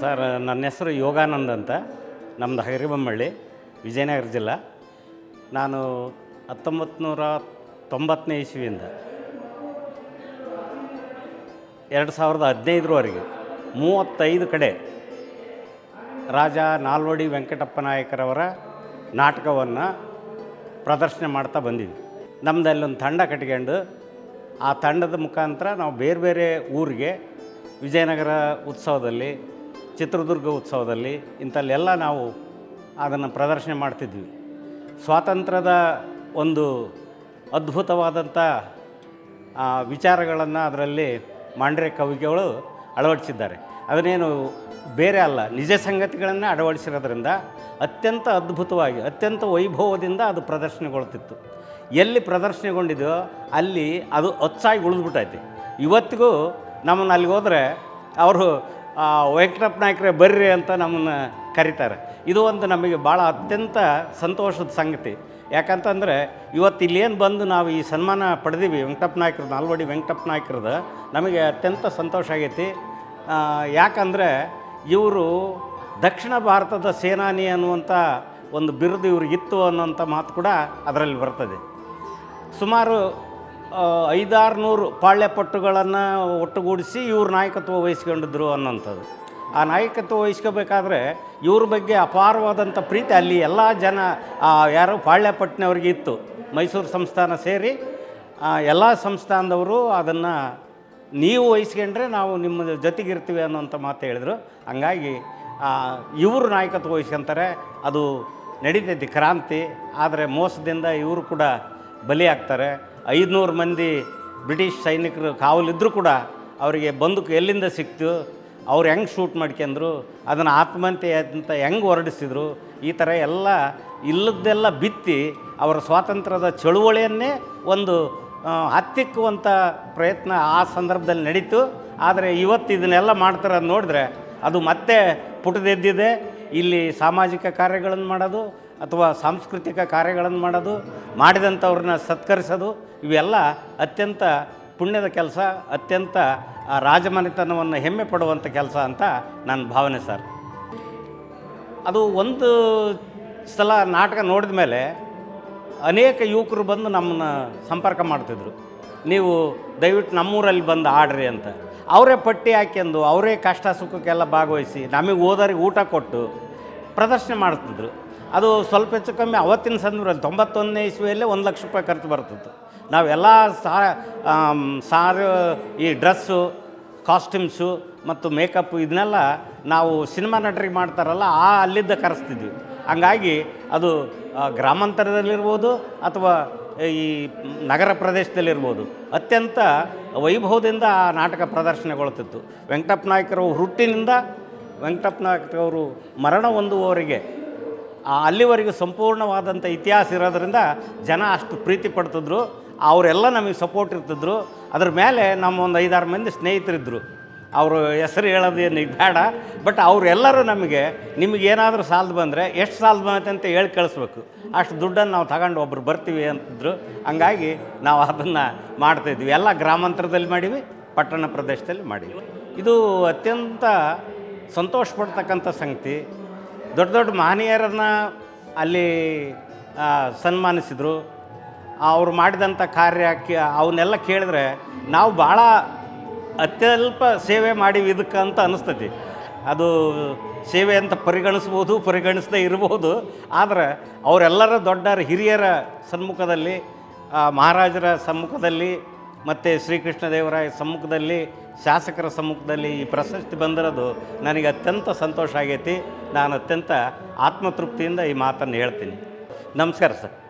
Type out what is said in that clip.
Sir, ನನ್ನ ಹೆಸರು ಯೋಗಾನಂದ್ ಅಂತ. ನಮ್ಮದು ಹಗರಿಬೊಮ್ಮಳ್ಳಿ, ವಿಜಯನಗರ ಜಿಲ್ಲಾ. ನಾನು ಹತ್ತೊಂಬತ್ತು ನೂರ ತೊಂಬತ್ತನೇ ಇಸ್ವಿಯಿಂದ ಎರಡು ಸಾವಿರದ ಹದಿನೈದರವರೆಗೆ ಮೂವತ್ತೈದು ಕಡೆ ರಾಜ ನಾಲ್ವಡಿ ವೆಂಕಟಪ್ಪ ನಾಯಕರವರ ನಾಟಕವನ್ನು ಪ್ರದರ್ಶನ ಮಾಡ್ತಾ ಬಂದಿದ್ವಿ. ನಮ್ದು ಅಲ್ಲೊಂದು ತಂಡ ಕಟ್ಕೊಂಡು ಆ ತಂಡದ ಮುಖಾಂತರ ನಾವು ಬೇರೆ ಬೇರೆ ಊರಿಗೆ ವಿಜಯನಗರ ಉತ್ಸವದಲ್ಲಿ ಚಿತ್ರದುರ್ಗ ಉತ್ಸವದಲ್ಲಿ ಇಂಥಲ್ಲೆಲ್ಲ ನಾವು ಅದನ್ನು ಪ್ರದರ್ಶನ ಮಾಡ್ತಿದ್ವಿ. ಸ್ವಾತಂತ್ರ್ಯದ ಒಂದು ಅದ್ಭುತವಾದಂಥ ವಿಚಾರಗಳನ್ನು ಅದರಲ್ಲಿ ಮಾಂಡ್ರೆ ಕವಿಗಳು ಅಳವಡಿಸಿದ್ದಾರೆ. ಅದನ್ನೇನು ಬೇರೆ ಅಲ್ಲ, ನಿಜ ಸಂಗತಿಗಳನ್ನು ಅಳವಡಿಸಿರೋದ್ರಿಂದ ಅತ್ಯಂತ ಅದ್ಭುತವಾಗಿ, ಅತ್ಯಂತ ವೈಭವದಿಂದ ಅದು ಪ್ರದರ್ಶನಗೊಳ್ತಿತ್ತು. ಎಲ್ಲಿ ಪ್ರದರ್ಶನಗೊಂಡಿದೆಯೋ ಅಲ್ಲಿ ಅದು ಹೊಚ್ಚಾಗಿ ಉಳಿದ್ಬಿಟ್ಟೈತಿ ಇವತ್ತಿಗೂ ನಮ್ಮನ್ನು ಅಲ್ಲಿಗೆ ಹೋದರೆ ಅವರು ವೆಂಕಟಪ್ಪ ನಾಯ್ಕರೇ ಬರ್ರಿ ಅಂತ ನಮ್ಮನ್ನು ಕರೀತಾರೆ. ಇದು ಒಂದು ನಮಗೆ ಭಾಳ ಅತ್ಯಂತ ಸಂತೋಷದ ಸಂಗತಿ. ಯಾಕಂತಂದರೆ ಇವತ್ತು ಇಲ್ಲೇನು ಬಂದು ನಾವು ಈ ಸನ್ಮಾನ ಪಡೆದೀವಿ ವೆಂಕಟಪ್ಪ ನಾಯ್ಕರು ನಾಲ್ವಡಿ ವೆಂಕಟಪ್ಪ ನಾಯ್ಕರದ ನಮಗೆ ಅತ್ಯಂತ ಸಂತೋಷ ಆಗೈತಿ. ಯಾಕಂದರೆ ಇವರು ದಕ್ಷಿಣ ಭಾರತದ ಸೇನಾನಿ ಅನ್ನುವಂಥ ಒಂದು ಬಿರುದು ಇವ್ರಿಗಿತ್ತು ಅನ್ನೋಂಥ ಮಾತು ಕೂಡ ಅದರಲ್ಲಿ ಬರ್ತದೆ. ಸುಮಾರು ಐದಾರು ನೂರು ಪಾಳ್ಯಪಟ್ಟುಗಳನ್ನು ಒಟ್ಟುಗೂಡಿಸಿ ಇವ್ರ ನಾಯಕತ್ವ ವಹಿಸ್ಕೊಂಡಿದ್ರು ಅನ್ನೋಂಥದ್ದು. ಆ ನಾಯಕತ್ವ ವಹಿಸ್ಕೋಬೇಕಾದ್ರೆ ಇವ್ರ ಬಗ್ಗೆ ಅಪಾರವಾದಂಥ ಪ್ರೀತಿ, ಅಲ್ಲಿ ಎಲ್ಲ ಜನ ಯಾರು ಪಾಳ್ಯಪಟ್ಟಣವ್ರಿಗೆ ಇತ್ತು. ಮೈಸೂರು ಸಂಸ್ಥಾನ ಸೇರಿ ಎಲ್ಲ ಸಂಸ್ಥಾನದವರು ಅದನ್ನು ನೀವು ವಹಿಸ್ಕೊಂಡ್ರೆ ನಾವು ನಿಮ್ಮ ಜೊತೆಗಿರ್ತೀವಿ ಅನ್ನೋಂಥ ಮಾತು ಹೇಳಿದರು. ಹಂಗಾಗಿ ಇವರು ನಾಯಕತ್ವ ವಹಿಸ್ಕೊಂತಾರೆ. ಅದು ನಡೀತೈತಿ ಕ್ರಾಂತಿ, ಆದರೆ ಮೋಸದಿಂದ ಇವರು ಕೂಡ ಬಲಿಯಾಗ್ತಾರೆ. ಐದುನೂರು ಮಂದಿ ಬ್ರಿಟಿಷ್ ಸೈನಿಕರು ಕಾವಲಿದ್ದರೂ ಕೂಡ ಅವರಿಗೆ ಬಂದೂಕು ಎಲ್ಲಿಂದ ಸಿಕ್ತು, ಅವ್ರು ಹೆಂಗೆ ಶೂಟ್ ಮಾಡ್ಕೊಂಡ್ರು, ಅದನ್ನು ಆತ್ಮಹತ್ಯೆ ಅಂತ ಹೆಂಗೆ ಹೊರಡಿಸಿದ್ರು, ಈ ಥರ ಎಲ್ಲ ಇಲ್ಲದ್ದೆಲ್ಲ ಬಿತ್ತಿ ಅವರ ಸ್ವಾತಂತ್ರ್ಯದ ಚಳುವಳಿಯನ್ನೇ ಒಂದು ಹತ್ತಿಕ್ಕುವಂಥ ಪ್ರಯತ್ನ ಆ ಸಂದರ್ಭದಲ್ಲಿ ನಡೀತು. ಆದರೆ ಇವತ್ತು ಇದನ್ನೆಲ್ಲ ಮಾಡ್ತಾರೆ ಅಂತ ನೋಡಿದ್ರೆ ಅದು ಮತ್ತೆ ಪುಟದೆದ್ದಿದೆ. ಇಲ್ಲಿ ಸಾಮಾಜಿಕ ಕಾರ್ಯಗಳನ್ನು ಮಾಡೋದು ಅಥವಾ ಸಾಂಸ್ಕೃತಿಕ ಕಾರ್ಯಗಳನ್ನು ಮಾಡೋದು, ಮಾಡಿದಂಥವ್ರನ್ನ ಸತ್ಕರಿಸೋದು, ಇವೆಲ್ಲ ಅತ್ಯಂತ ಪುಣ್ಯದ ಕೆಲಸ, ಅತ್ಯಂತ ರಾಜಮನೆತನವನ್ನು ಹೆಮ್ಮೆ ಪಡುವಂಥ ಕೆಲಸ ಅಂತ ನನ್ನ ಭಾವನೆ ಸರ್. ಅದು ಒಂದು ಸಲ ನಾಟಕ ನೋಡಿದ ಮೇಲೆ ಅನೇಕ ಯುವಕರು ಬಂದು ನಮ್ಮನ್ನು ಸಂಪರ್ಕ ಮಾಡ್ತಿದ್ರು. ನೀವು ದಯವಿಟ್ಟು ನಮ್ಮೂರಲ್ಲಿ ಬಂದು ಆಡ್ರಿ ಅಂತ. ಅವರೇ ಪಟ್ಟಿ ಹಾಕ್ಯಂದು, ಅವರೇ ಕಷ್ಟ ಸುಖಕ್ಕೆಲ್ಲ ಭಾಗವಹಿಸಿ, ನಮಗೆ ಓದೋರಿಗೆ ಊಟ ಕೊಟ್ಟು ಪ್ರದರ್ಶನ ಮಾಡ್ತಿದ್ರು. ಅದು ಸ್ವಲ್ಪ ಹೆಚ್ಚು ಕಮ್ಮಿ ಅವತ್ತಿನ ಸಂದರ್ಭದಲ್ಲಿ ತೊಂಬತ್ತೊಂದನೇ ಇಸ್ವಿಯಲ್ಲೇ ಒಂದು ಲಕ್ಷ ರೂಪಾಯಿ ಖರ್ಚು ಬರ್ತಿತ್ತು ನಾವೆಲ್ಲ ಸಾ ಸಾರು ಈ ಡ್ರೆಸ್ಸು, ಕಾಸ್ಟ್ಯೂಮ್ಸು ಮತ್ತು ಮೇಕಪ್ಪು ಇದನ್ನೆಲ್ಲ ನಾವು ಸಿನಿಮಾ ನಟರಿಗೆ ಮಾಡ್ತಾರಲ್ಲ, ಆ ಅಲ್ಲಿದ್ದ ಕರೆಸ್ತಿದ್ವಿ. ಹಂಗಾಗಿ ಅದು ಗ್ರಾಮಾಂತರದಲ್ಲಿರ್ಬೋದು ಅಥವಾ ಈ ನಗರ ಪ್ರದೇಶದಲ್ಲಿರ್ಬೋದು. ಅತ್ಯಂತ ವೈಭವದಿಂದ ಆ ನಾಟಕ ಪ್ರದರ್ಶನಗೊಳ್ತಿತ್ತು. ವೆಂಕಟಪ್ಪ ನಾಯ್ಕರು ಹುಟ್ಟಿನಿಂದ ವೆಂಕಟಪ್ಪ ನಾಯ್ಕರವರು ಮರಣ ಹೊಂದುವವರಿಗೆ ಅಲ್ಲಿವರೆಗೂ ಸಂಪೂರ್ಣವಾದಂಥ ಇತಿಹಾಸ ಇರೋದರಿಂದ ಜನ ಅಷ್ಟು ಪ್ರೀತಿ ಪಡ್ತಿದ್ರು. ಅವರೆಲ್ಲ ನಮಗೆ ಸಪೋರ್ಟ್ ಇರ್ತಿದ್ರು. ಅದ್ರ ಮೇಲೆ ನಮ್ಮ ಒಂದು ಐದಾರು ಮಂದಿ ಸ್ನೇಹಿತರಿದ್ದರು ಅವರು ಹೆಸರು ಹೇಳೋದೇನು ಏನು ಬೇಡ. ಬಟ್ ಅವರೆಲ್ಲರೂ ನಮಗೆ ನಿಮಗೆ ಏನಾದರೂ ಸಾಲದು ಬಂದರೆ ಎಷ್ಟು ಸಾಲದು ಬಂದೈತೆ ಅಂತ ಹೇಳಿ ಕಳಿಸ್ಬೇಕು. ಅಷ್ಟು ದುಡ್ಡನ್ನು ನಾವು ತಗೊಂಡು ಒಬ್ಬರು ಬರ್ತೀವಿ ಅಂತಿದ್ರು. ಹಂಗಾಗಿ ನಾವು ಅದನ್ನು ಮಾಡ್ತಾಯಿದ್ವಿ ಎಲ್ಲ ಗ್ರಾಮಾಂತರದಲ್ಲಿ ಮಾಡೀವಿ, ಪಟ್ಟಣ ಪ್ರದೇಶದಲ್ಲಿ ಮಾಡೀವಿ. ಇದು ಅತ್ಯಂತ ಸಂತೋಷ ಪಡ್ತಕ್ಕಂಥ ಸಂಗತಿ. ದೊಡ್ಡ ದೊಡ್ಡ ಮಹನೀಯರನ್ನು ಅಲ್ಲಿ ಸನ್ಮಾನಿಸಿದರು. ಅವ್ರು ಮಾಡಿದಂಥ ಕಾರ್ಯ ಅವನ್ನೆಲ್ಲ ಕೇಳಿದ್ರೆ ನಾವು ಭಾಳ ಅತ್ಯಲ್ಪ ಸೇವೆ ಮಾಡೀವಿ ಇದಕ್ಕೆ ಅಂತ ಅನ್ನಿಸ್ತತಿ ಅದು ಸೇವೆ ಅಂತ ಪರಿಗಣಿಸ್ಬೋದು, ಪರಿಗಣಿಸದೇ ಇರ್ಬೋದು. ಆದರೆ ಅವರೆಲ್ಲರ ದೊಡ್ಡರ ಹಿರಿಯರ ಸನ್ಮುಖದಲ್ಲಿ ಮಹಾರಾಜರ ಸಮ್ಮುಖದಲ್ಲಿ ಮತ್ತು ಶ್ರೀಕೃಷ್ಣ ದೇವರಾಯ ಸಮ್ಮುಖದಲ್ಲಿ, ಶಾಸಕರ ಸಮ್ಮುಖದಲ್ಲಿ ಈ ಪ್ರಶಸ್ತಿ ಬಂದಿರೋದು ನನಗೆ ಅತ್ಯಂತ ಸಂತೋಷ ಆಗೈತಿ. ನಾನು ಅತ್ಯಂತ ಆತ್ಮತೃಪ್ತಿಯಿಂದ ಈ ಮಾತನ್ನು ಹೇಳ್ತೀನಿ. ನಮಸ್ಕಾರ ಸರ್.